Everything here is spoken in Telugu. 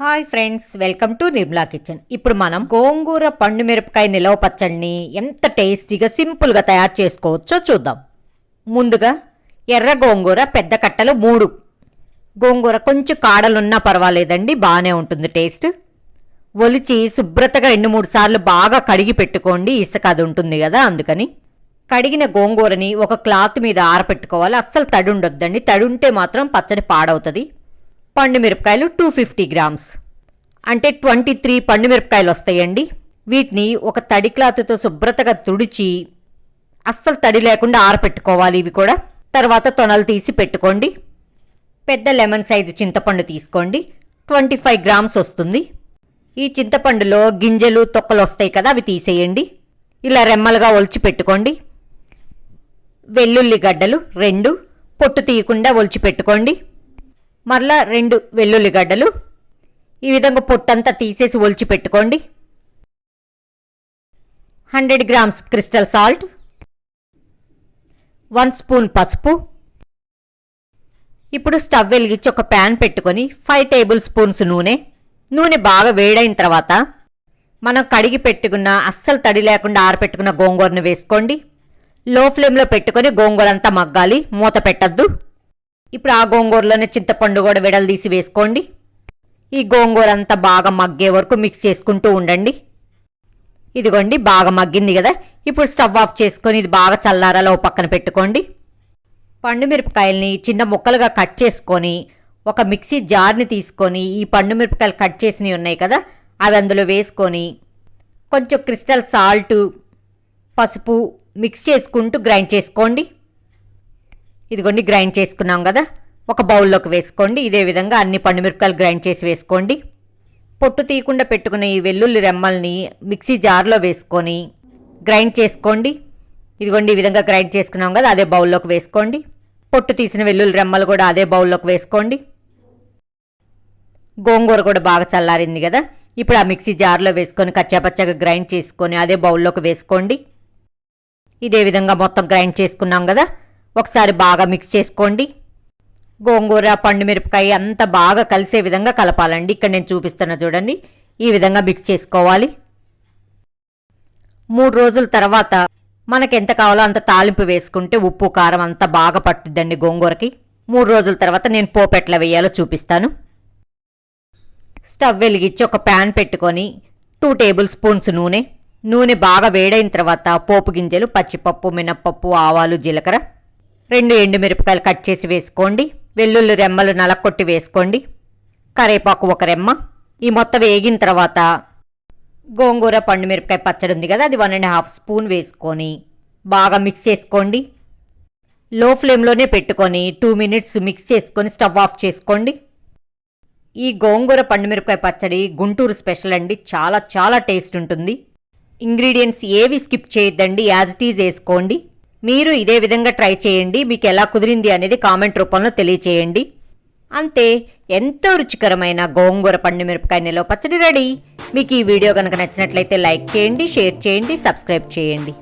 Hi friends welcome to Nirmala kitchen. ఇప్పుడు మనం గోంగూర పండు మిరపకాయ నిలవ పచ్చడిని ఎంత టేస్టీగా సింపుల్గా తయారు చేసుకోవచ్చో చూద్దాం. ముందుగా ఎర్ర గోంగూర పెద్ద కట్టలు మూడు. గోంగూర కొంచెం కాడలున్నా పర్వాలేదండి బాగానే ఉంటుంది టేస్ట్. ఒలిచి శుభ్రతగా రెండు మూడు సార్లు బాగా కడిగి పెట్టుకోండి ఇసుక అది ఉంటుంది కదా అందుకని. కడిగిన గోంగూరని ఒక క్లాత్ మీద ఆరపెట్టుకోవాలి అస్సలు తడి ఉండొద్దండి తడి ఉంటే మాత్రం పచ్చడి పాడవుతుంది. పండు మిరపకాయలు టూ ఫిఫ్టీ గ్రామ్స్ అంటే ట్వంటీ త్రీ పండు మిరపకాయలు వస్తాయండి. వీటిని ఒక తడి క్లాత్తో శుభ్రతగా తుడిచి అస్సలు తడి లేకుండా ఆరపెట్టుకోవాలి ఇవి కూడా. తర్వాత తొనలు తీసి పెట్టుకోండి. పెద్ద లెమన్ సైజు చింతపండు తీసుకోండి. ట్వంటీ ఫైవ్ గ్రామ్స్ వస్తుంది. ఈ చింతపండులో గింజలు తొక్కలు వస్తాయి కదా అవి తీసేయండి. ఇలా రెమ్మలుగా ఒలిచి పెట్టుకోండి. వెల్లుల్లి గడ్డలు రెండు పొట్టు తీయకుండా ఒలిచి పెట్టుకోండి. మరలా రెండు వెల్లుల్లి గడ్డలు ఈ విధంగా పొట్టంతా తీసేసి ఒలిచి పెట్టుకోండి. Hundred grams crystal salt. One spoon పసుపు. ఇప్పుడు స్టవ్ వెలిగించి ఒక ప్యాన్ పెట్టుకొని ఫైవ్ టేబుల్ స్పూన్స్ నూనె. నూనె బాగా వేడైన తర్వాత మనం కడిగి పెట్టుకున్న అస్సలు తడి లేకుండా ఆరపెట్టుకున్న గోంగూరను వేసుకోండి. లో ఫ్లేమ్లో పెట్టుకొని గోంగూర అంతా మగ్గాలి. మూత పెట్టద్దు. ఇప్పుడు ఆ గోంగూరలోనే చింతపండు కూడా విడలు వేసుకోండి. ఈ గోంగూర అంతా బాగా మగ్గే వరకు మిక్స్ చేసుకుంటూ ఉండండి. ఇదిగోండి బాగా మగ్గింది కదా. ఇప్పుడు స్టవ్ ఆఫ్ చేసుకొని ఇది బాగా చల్లారాలో పక్కన పెట్టుకోండి. పండు మిరపకాయల్ని చిన్న ముక్కలుగా కట్ చేసుకొని ఒక మిక్సీ జార్ని తీసుకొని ఈ పండు మిరపకాయలు కట్ చేసినవి ఉన్నాయి కదా అవి అందులో వేసుకొని కొంచెం క్రిస్టల్ సాల్ట్ పసుపు మిక్స్ చేసుకుంటూ గ్రైండ్ చేసుకోండి. ఇదిగోండి గ్రైండ్ చేసుకున్నాం కదా. ఒక బౌల్లోకి వేసుకోండి. ఇదే విధంగా అన్ని పండుమిరపకాయలు గ్రైండ్ చేసి వేసుకోండి. పొట్టు తీయకుండా పెట్టుకున్న ఈ వెల్లుల్లి రెమ్మల్ని మిక్సీ జార్లో వేసుకొని గ్రైండ్ చేసుకోండి. ఇదిగోండి ఈ విధంగా గ్రైండ్ చేసుకున్నాం కదా అదే బౌల్లోకి వేసుకోండి. పొట్టు తీసిన వెల్లుల్లి రెమ్మలు కూడా అదే బౌల్లోకి వేసుకోండి. గోంగూర కూడా బాగా చల్లారింది కదా. ఇప్పుడు ఆ మిక్సీ జార్లో వేసుకొని కచ్చాపచ్చగా గ్రైండ్ చేసుకొని అదే బౌల్లోకి వేసుకోండి. ఇదే విధంగా మొత్తం గ్రైండ్ చేసుకున్నాం కదా. ఒకసారి బాగా మిక్స్ చేసుకోండి. గోంగూర పండు మిరపకాయ అంత బాగా కలిసే విధంగా కలపాలండి. ఇక్కడ నేను చూపిస్తున్నా చూడండి. ఈ విధంగా మిక్స్ చేసుకోవాలి. మూడు రోజుల తర్వాత మనకి ఎంత కావాలో అంత తాలింపు వేసుకుంటే ఉప్పు కారం అంతా బాగా పట్టుద్దండి గోంగూరకి. మూడు రోజుల తర్వాత నేను పోపెట్ల వేయాలో చూపిస్తాను. స్టవ్ వెలిగించి ఒక ప్యాన్ పెట్టుకొని టూ టేబుల్ స్పూన్స్ నూనె. నూనె బాగా వేడైన తర్వాత పోపు గింజలు పచ్చిపప్పు మినప్పప్పు ఆవాలు జీలకర్ర రెండు ఎండుమిరపకాయలు కట్ చేసి వేసుకోండి. వెల్లుల్లి రెమ్మలు నలకొట్టి వేసుకోండి. కరేపాకు ఒక రెమ్మ. ఈ మొత్తం వేగిన తర్వాత గోంగూర పండు మిరపకాయ పచ్చడి ఉంది కదా అది వన్ అండ్ హాఫ్ స్పూన్ వేసుకొని బాగా మిక్స్ చేసుకోండి. లో ఫ్లేమ్లోనే పెట్టుకొని టూ మినిట్స్ మిక్స్ చేసుకొని స్టవ్ ఆఫ్ చేసుకోండి. ఈ గోంగూర పండు మిరపకాయ పచ్చడి గుంటూరు స్పెషల్ అండి. చాలా చాలా టేస్ట్ ఉంటుంది. ఇంగ్రీడియంట్స్ ఏవి స్కిప్ చేయొద్దండి యాజ్ ఇట్ ఈజ్ వేసుకోండి. మీరు ఇదే విధంగా ట్రై చేయండి. మీకు ఎలా కుదిరింది అనేది కామెంట్ రూపంలో తెలియచేయండి. అంతే ఎంతో రుచికరమైన గోంగూర పండు మిరపకాయ నిలవ పచ్చడి రెడీ. మీకు ఈ వీడియో కనుక నచ్చినట్లయితే లైక్ చేయండి షేర్ చేయండి సబ్స్క్రైబ్ చేయండి.